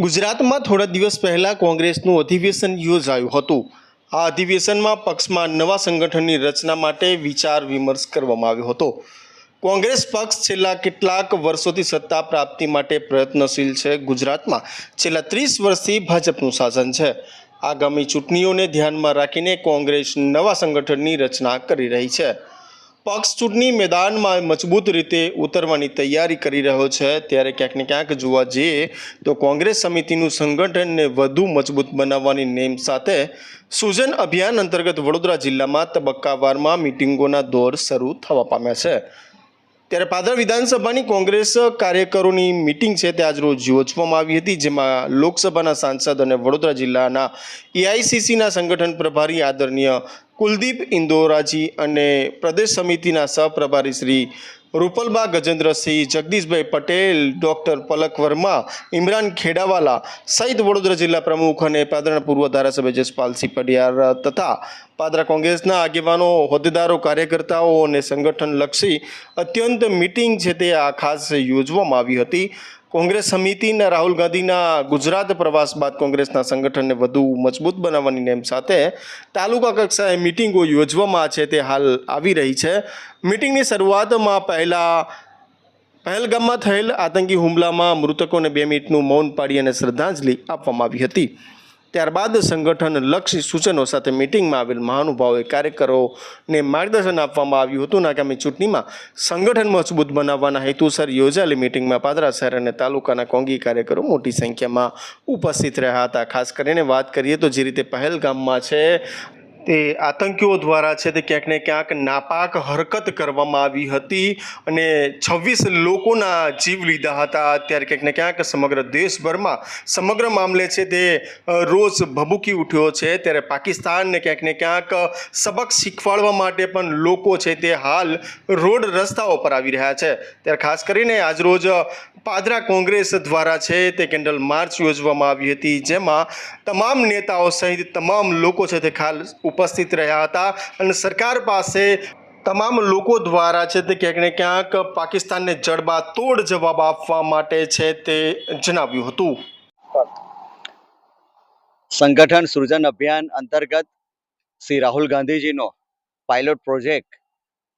ગુજરાતમાં થોડા દિવસ પહેલાં કોંગ્રેસનું અધિવેશન યોજાયું હતું. આ અધિવેશનમાં પક્ષમાં નવા સંગઠનની રચના માટે વિચાર વિમર્શ કરવામાં આવ્યો હતો. કોંગ્રેસ પક્ષ છેલ્લા કેટલાક વર્ષોથી સત્તા પ્રાપ્તિ માટે પ્રયત્નશીલ છે. ગુજરાતમાં છેલ્લા ત્રીસ વર્ષથી ભાજપનું શાસન છે. આગામી ચૂંટણીઓને ધ્યાનમાં રાખીને કોંગ્રેસ નવા સંગઠનની રચના કરી રહી છે. પક્ષ ચૂંટણી મેદાનમાં મજબૂત રીતે ઉતરવાની તૈયારી કરી રહ્યો છે. ત્યારે ક્યાંક ને ક્યાંક જોવા જઈએ તો કોંગ્રેસ સમિતિનું સંગઠનને વધુ મજબૂત બનાવવાની નેમ સાથે સૂજન અભિયાન અંતર્ગત વડોદરા જિલ્લામાં તબક્કાવારમાં મિટિંગોના દોર શરૂ થવા પામ્યા છે. ત્યારે પાદર વિધાનસભાની કોંગ્રેસ કાર્યકરોની મિટિંગ છે તે આજરોજ યોજવામાં આવી હતી, જેમાં લોકસભાના સાંસદ અને વડોદરા જિલ્લાના એઆઈસીસીના સંગઠન પ્રભારી આદરણીય કુલદીપ ઇન્દોરાજી અને પ્રદેશ સમિતિના સહપ્રભારી શ્રી રૂપલબા ગજેન્દ્રસિંહ, જગદીશભાઈ પટેલ, ડૉક્ટર પલક વર્મા, ઇમરાન ખેડાવાલા સહિત વડોદરા જિલ્લા પ્રમુખ અને પાદરના પૂર્વ ધારાસભ્ય જસપાલસિંહ પડિયાર તથા પાદરા કોંગ્રેસના આગેવાનો, હોદ્દેદારો, કાર્યકર્તાઓ અને સંગઠનલક્ષી અત્યંત મિટિંગ છે તે આ ખાસ યોજવામાં આવી હતી. કોંગ્રેસ સમિતિના રાહુલ ગાંધીના ગુજરાત પ્રવાસ બાદ કોંગ્રેસના સંગઠનને વધુ મજબૂત બનાવવાની નેમ સાથે તાલુકા કક્ષાએ મિટિંગો યોજવામાં છે તે હાલ આવી રહી છે. મિટિંગની શરૂઆતમાં પહેલાં પહેલગામમાં થયેલ આતંકી હુમલામાં મૃતકોને બે મિનિટનું મૌન પાડી અને શ્રદ્ધાંજલિ આપવામાં આવી હતી. ત્યારબાદ સંગઠન લક્ષી સૂચનો સાથે મિટિંગમાં આવેલ મહાનુભાવોએ કાર્યકરોને માર્ગદર્શન આપવામાં આવ્યું હતું આગામી ચૂંટણીમાં સંગઠન મજબૂત બનાવવાના હેતુસર યોજાયેલી મિટિંગમાં પાદરા શહેર અને તાલુકાના કોંગી કાર્યકરો મોટી સંખ્યામાં ઉપસ્થિત રહ્યા હતા. ખાસ કરીને વાત કરીએ તો જે રીતે પહેલગામમાં છે તે આતંકીઓ દ્વારા છે તે ક્યાંક ને ક્યાંક નાપાક હરકત કરવામાં આવી હતી અને છવ્વીસ લોકોના જીવ લીધા હતા. અત્યારે ક્યાંક ને ક્યાંક સમગ્ર દેશભરમાં સમગ્ર મામલે છે તે રોજ ભભૂકી ઉઠ્યો છે. ત્યારે પાકિસ્તાનને ક્યાંક ને ક્યાંક સબક શીખવાડવા માટે પણ લોકો છે તે હાલ રોડ રસ્તાઓ પર આવી રહ્યા છે. ત્યારે ખાસ કરીને આજરોજ પાદરા કોંગ્રેસ દ્વારા છે તે કેન્ડલ માર્ચ યોજવામાં આવી હતી. જેમાં તમામ નેતાઓ સહિત તમામ લોકો છે તે ખાસ ઉપસ્થિત રહ્યા હતા અને સરકાર પાસે તમામ લોકો દ્વારા છે તે ક્યાંક ને ક્યાંક પાકિસ્તાનને જડબા તોડ જવાબ આપવા માટે છે તે જણાવ્યું હતું. સંગઠન સૃજન અભિયાન અંતર્ગત શ્રી રાહુલ ગાંધીજીનો પાયલોટ પ્રોજેક્ટ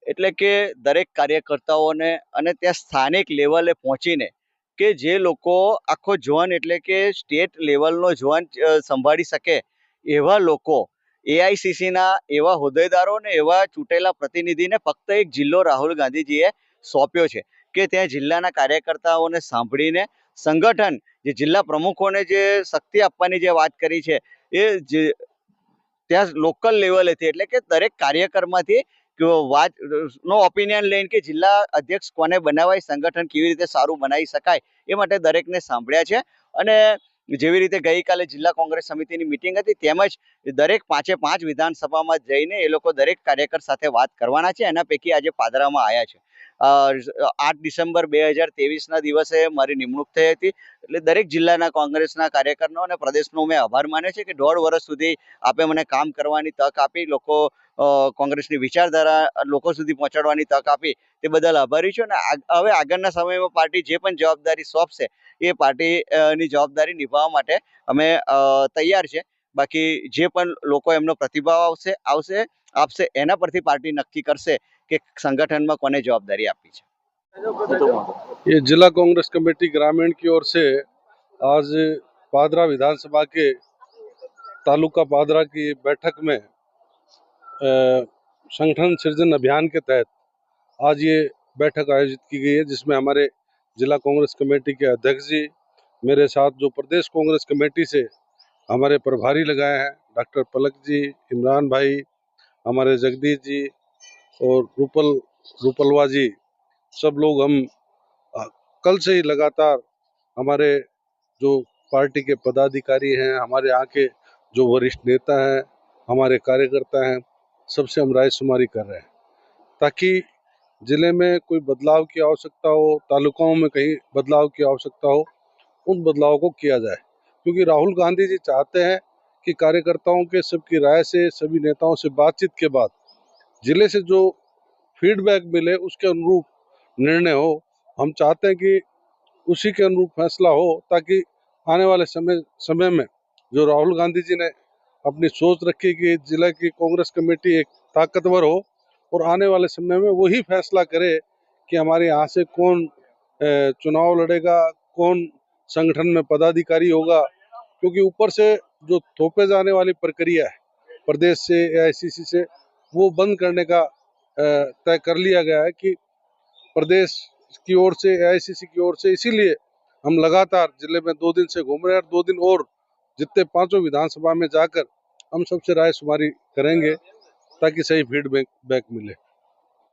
એટલે કે દરેક કાર્યકર્તાઓને અને ત્યાં સ્થાનિક લેવલે પહોંચીને કે જે લોકો આખો જવાન એટલે કે સ્ટેટ લેવલનો જવાન સંભાળી શકે એવા લોકો એઆઈસીસીના એવા હોદ્દેદારો ને એવા ચૂંટેલા પ્રતિનિધિને ફક્ત એક જિલ્લો રાહુલ ગાંધીજીએ સોંપ્યો છે કે ત્યાં જિલ્લાના કાર્યકર્તાઓને સાંભળીને સંગઠન, જે જિલ્લા પ્રમુખોને જે શક્તિ આપવાની જે વાત કરી છે, એ જે ત્યાં લોકલ લેવલેથી એટલે કે દરેક કાર્યકરમાંથી વાત, નો ઓપિનિયન લઈને કે જિલ્લા અધ્યક્ષ કોને બનાવાય, સંગઠન કેવી રીતે સારું બનાવી શકાય, એ માટે દરેકને સાંભળ્યા છે. અને જેવી રીતે ગઈકાલે જિલ્લા કોંગ્રેસ સમિતિની મિટિંગ હતી, તેમજ દરેક પાંચે પાંચ વિધાનસભામાં જઈને એ લોકો દરેક કાર્યકર સાથે વાત કરવાના છે. એના પૈકી આજે પાદરામાં આવ્યા છે. આઠ ડિસેમ્બર બે હજાર તેવીસના દિવસે મારી નિમણૂક થઈ હતી. એટલે દરેક જિલ્લાના કોંગ્રેસના કાર્યકરનો અને પ્રદેશનો મેં આભાર માન્યો છે કે દોઢ વર્ષ સુધી આપે મને કામ કરવાની તક આપી, લોકો કોંગ્રેસની વિચારધારા લોકો સુધી પહોંચાડવાની તક આપી તે બદલ આભારી છું. અને હવે આગળના સમયમાં પાર્ટી જે પણ જવાબદારી સોંપશે એ પાર્ટીની જવાબદારી નિભાવવા માટે અમે તૈયાર છે. બાકી જે પણ લોકો એમનો પ્રતિભાવ આવશે આવશે આપશે એના પરથી પાર્ટી નક્કી કરશે કે સંગઠનમાં કોને જવાબદારી આપી છે ये जिला कांग्रेस कमेटी ग्रामीण की ओर से आज पादरा विधानसभा के तालुका पादरा की बैठक में अ, संगठन सृजन अभियान के तहत आज ये बैठक आयोजित की गई है जिसमें हमारे जिला कांग्रेस कमेटी के अध्यक्ष जी मेरे साथ जो प्रदेश कांग्रेस कमेटी से हमारे प्रभारी लगाए हैं डॉक्टर पलक जी इमरान भाई हमारे जगदीश जी और रूपल, रूपलवा जी, सब लोग हम कल से ही लगातार हमारे जो पार्टी के पदाधिकारी हैं, हमारे यहाँ के जो वरिष्ठ नेता हैं, हमारे कार्यकर्ता हैं, सबसे हम रायशुमारी कर रहे हैं। ताकि ज़िले में कोई बदलाव की आवश्यकता हो, तालुकाओं में कहीं बदलाव की आवश्यकता हो, उन बदलाव को किया जाए। क्योंकि राहुल गांधी जी चाहते हैं कि कार्यकर्ताओं के, सबकी राय से, सभी नेताओं से बातचीत के बाद ज़िले से जो फीडबैक मिले, उसके अनुरूप निर्णय हो। हम चाहते हैं कि उसी के अनुरूप फैसला हो, ताकि आने वाले समय समय में जो राहुल गांधी जी ने अपनी सोच रखी कि जिला की कांग्रेस कमेटी एक ताकतवर हो, और आने वाले समय में वही फैसला करे कि हमारे यहाँ से कौन चुनाव लड़ेगा, कौन संगठन में पदाधिकारी होगा, क्योंकि ऊपर से जो थोपे जाने वाली प्रक्रिया है, प्रदेश से एआईसीसी से, वो बंद करने का तय कर लिया गया है कि प्रदेश की ओर से एआईसीसी की ओर से इसीलिए हम लगातार ज़िले में दो दिन से घूम रहे हैं और दो दिन और जितने पाँचों विधानसभा में जाकर हम सबसे राय शुमारी करेंगे ताकि सही फीडबैक, बैक मिले।